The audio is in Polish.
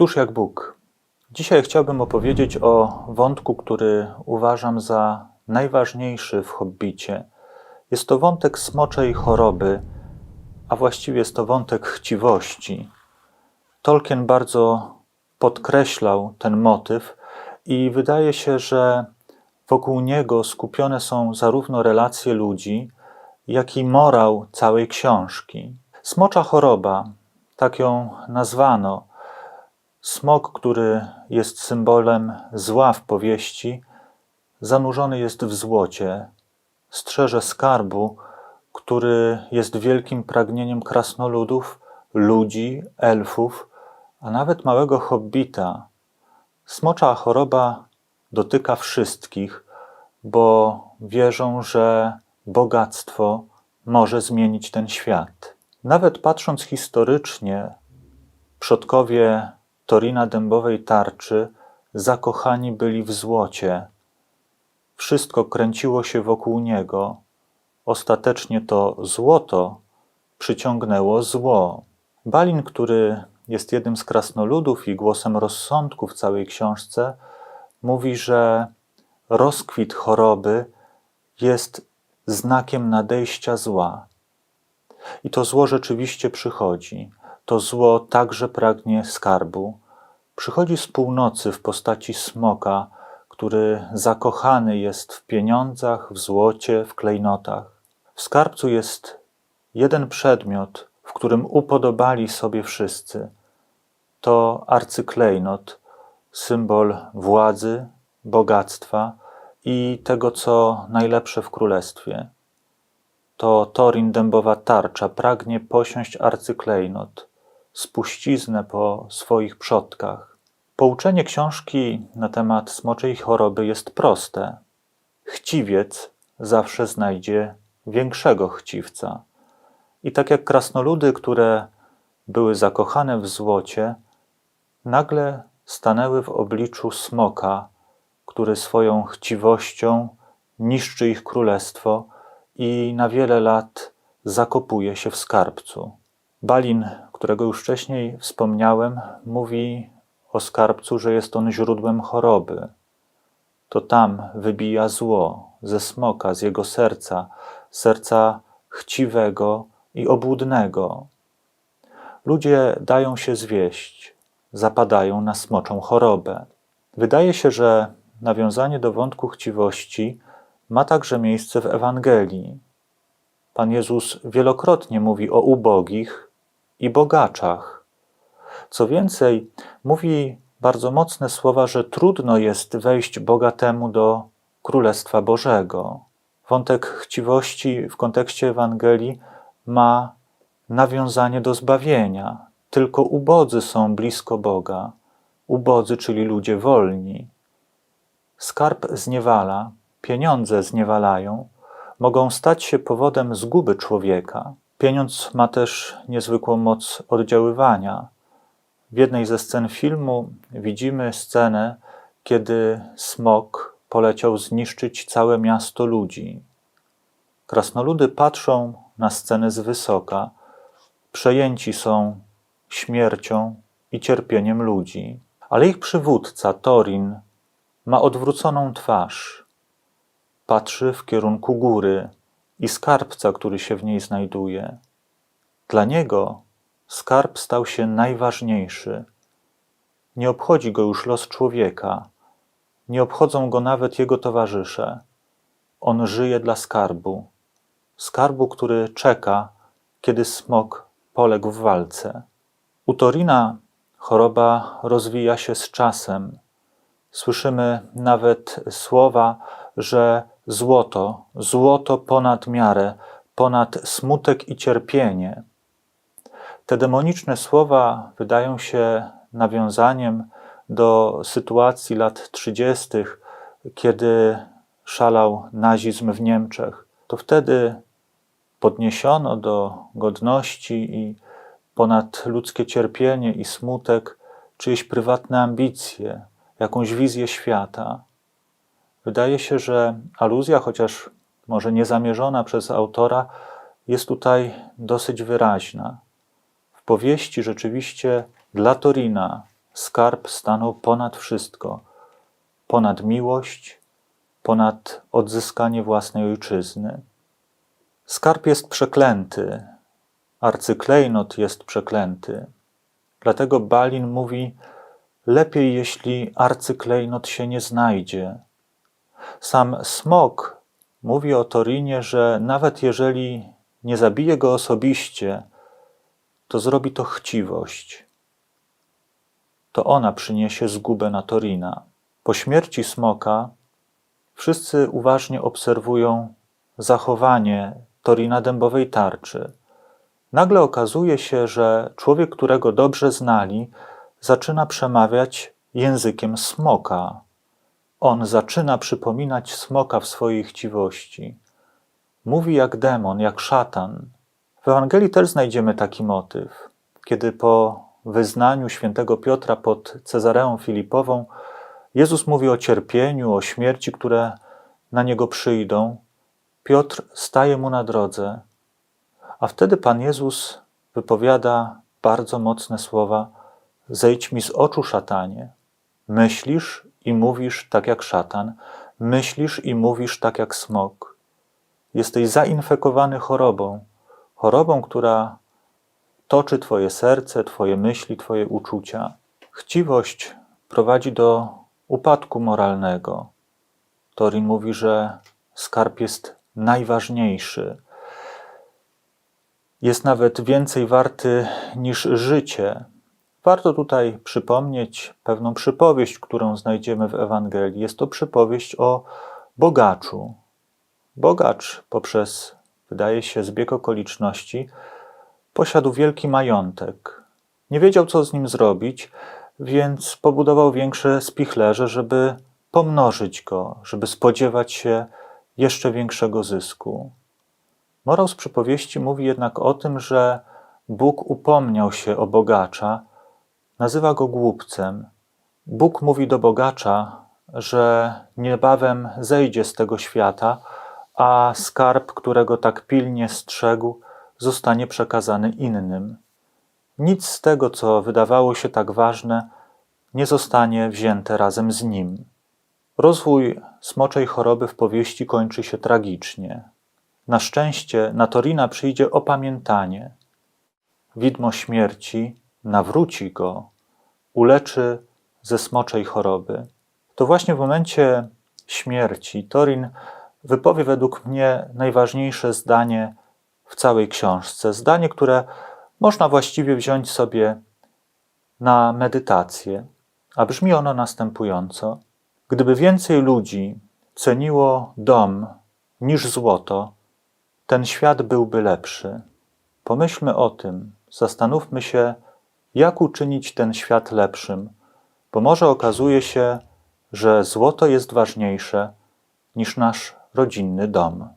Któż jak Bóg? Dzisiaj chciałbym opowiedzieć o wątku, który uważam za najważniejszy w hobbicie. Jest to wątek smoczej choroby, a właściwie jest to wątek chciwości. Tolkien bardzo podkreślał ten motyw i wydaje się, że wokół niego skupione są zarówno relacje ludzi, jak i morał całej książki. Smocza choroba, tak ją nazwano, smok, który jest symbolem zła w powieści, zanurzony jest w złocie, strzeże skarbu, który jest wielkim pragnieniem krasnoludów, ludzi, elfów, a nawet małego hobbita. Smocza choroba dotyka wszystkich, bo wierzą, że bogactwo może zmienić ten świat. Nawet patrząc historycznie, przodkowie Torina dębowej tarczy zakochani byli w złocie. Wszystko kręciło się wokół niego. Ostatecznie to złoto przyciągnęło zło. Balin, który jest jednym z krasnoludów i głosem rozsądku w całej książce, mówi, że rozkwit choroby jest znakiem nadejścia zła. I to zło rzeczywiście przychodzi. To zło także pragnie skarbu. Przychodzi z północy w postaci smoka, który zakochany jest w pieniądzach, w złocie, w klejnotach. W skarbcu jest jeden przedmiot, w którym upodobali sobie wszyscy. To arcyklejnot, symbol władzy, bogactwa i tego, co najlepsze w królestwie. To Torin dębowa tarcza pragnie posiąść arcyklejnot, spuściznę po swoich przodkach. Pouczenie książki na temat smoczej choroby jest proste. Chciwiec zawsze znajdzie większego chciwca. I tak jak krasnoludy, które były zakochane w złocie, nagle stanęły w obliczu smoka, który swoją chciwością niszczy ich królestwo i na wiele lat zakopuje się w skarbcu. Balin, którego już wcześniej wspomniałem, mówi o skarbcu, że jest on źródłem choroby. To tam wybija zło ze smoka, z jego serca, serca chciwego i obłudnego. Ludzie dają się zwieść, zapadają na smoczą chorobę. Wydaje się, że nawiązanie do wątku chciwości ma także miejsce w Ewangelii. Pan Jezus wielokrotnie mówi o ubogich i bogaczach. Co więcej, mówi bardzo mocne słowa, że trudno jest wejść bogatemu do Królestwa Bożego. Wątek chciwości w kontekście Ewangelii ma nawiązanie do zbawienia. Tylko ubodzy są blisko Boga. Ubodzy, czyli ludzie wolni. Skarb zniewala, pieniądze zniewalają, mogą stać się powodem zguby człowieka. Pieniądz ma też niezwykłą moc oddziaływania. W jednej ze scen filmu widzimy scenę, kiedy smok poleciał zniszczyć całe miasto ludzi. Krasnoludy patrzą na scenę z wysoka, przejęci są śmiercią i cierpieniem ludzi. Ale ich przywódca, Torin, ma odwróconą twarz. Patrzy w kierunku góry i skarbca, który się w niej znajduje. Dla niego skarb stał się najważniejszy. Nie obchodzi go już los człowieka, nie obchodzą go nawet jego towarzysze. On żyje dla skarbu, skarbu, który czeka, kiedy smok poległ w walce. U Torina choroba rozwija się z czasem. Słyszymy nawet słowa, że złoto, złoto ponad miarę, ponad smutek i cierpienie. Te demoniczne słowa wydają się nawiązaniem do sytuacji lat 30., kiedy szalał nazizm w Niemczech. To wtedy podniesiono do godności i ponad ludzkie cierpienie i smutek czyjeś prywatne ambicje, jakąś wizję świata. Wydaje się, że aluzja, chociaż może niezamierzona przez autora, jest tutaj dosyć wyraźna. W powieści rzeczywiście dla Torina skarb stanął ponad wszystko, ponad miłość, ponad odzyskanie własnej ojczyzny. Skarb jest przeklęty, arcyklejnot jest przeklęty. Dlatego Balin mówi: Lepiej, jeśli arcyklejnot się nie znajdzie. Sam smok mówi o Torinie, że nawet jeżeli nie zabije go osobiście, to zrobi to chciwość. To ona przyniesie zgubę na Torina. Po śmierci smoka wszyscy uważnie obserwują zachowanie Torina dębowej tarczy. Nagle okazuje się, że człowiek, którego dobrze znali, zaczyna przemawiać językiem smoka. On zaczyna przypominać smoka w swojej chciwości. Mówi jak demon, jak szatan. W Ewangelii też znajdziemy taki motyw. Kiedy po wyznaniu świętego Piotra pod Cezareą Filipową Jezus mówi o cierpieniu, o śmierci, które na niego przyjdą, Piotr staje mu na drodze, a wtedy Pan Jezus wypowiada bardzo mocne słowa: Zejdź mi z oczu, szatanie. Myślisz i mówisz tak jak szatan, myślisz i mówisz tak jak smok. Jesteś zainfekowany chorobą, chorobą, która toczy Twoje serce, Twoje myśli, Twoje uczucia. Chciwość prowadzi do upadku moralnego. Torin mówi, że skarb jest najważniejszy. Jest nawet więcej warty niż życie. Warto tutaj przypomnieć pewną przypowieść, którą znajdziemy w Ewangelii. Jest to przypowieść o bogaczu. Bogacz poprzez, wydaje się, zbieg okoliczności, posiadł wielki majątek. Nie wiedział, co z nim zrobić, więc pobudował większe spichlerze, żeby pomnożyć go, żeby spodziewać się jeszcze większego zysku. Morał z przypowieści mówi jednak o tym, że Bóg upomniał się o bogacza, nazywa go głupcem. Bóg mówi do bogacza, że niebawem zejdzie z tego świata, a skarb, którego tak pilnie strzegł, zostanie przekazany innym. Nic z tego, co wydawało się tak ważne, nie zostanie wzięte razem z nim. Rozwój smoczej choroby w powieści kończy się tragicznie. Na szczęście na Torina przyjdzie opamiętanie. Widmo śmierci nawróci go, uleczy ze smoczej choroby. To właśnie w momencie śmierci Torin wypowie według mnie najważniejsze zdanie w całej książce. Zdanie, które można właściwie wziąć sobie na medytację, a brzmi ono następująco: Gdyby więcej ludzi ceniło dom niż złoto, ten świat byłby lepszy. Pomyślmy o tym, zastanówmy się, jak uczynić ten świat lepszym, bo może okazuje się, że złoto jest ważniejsze niż nasz rodzinny dom.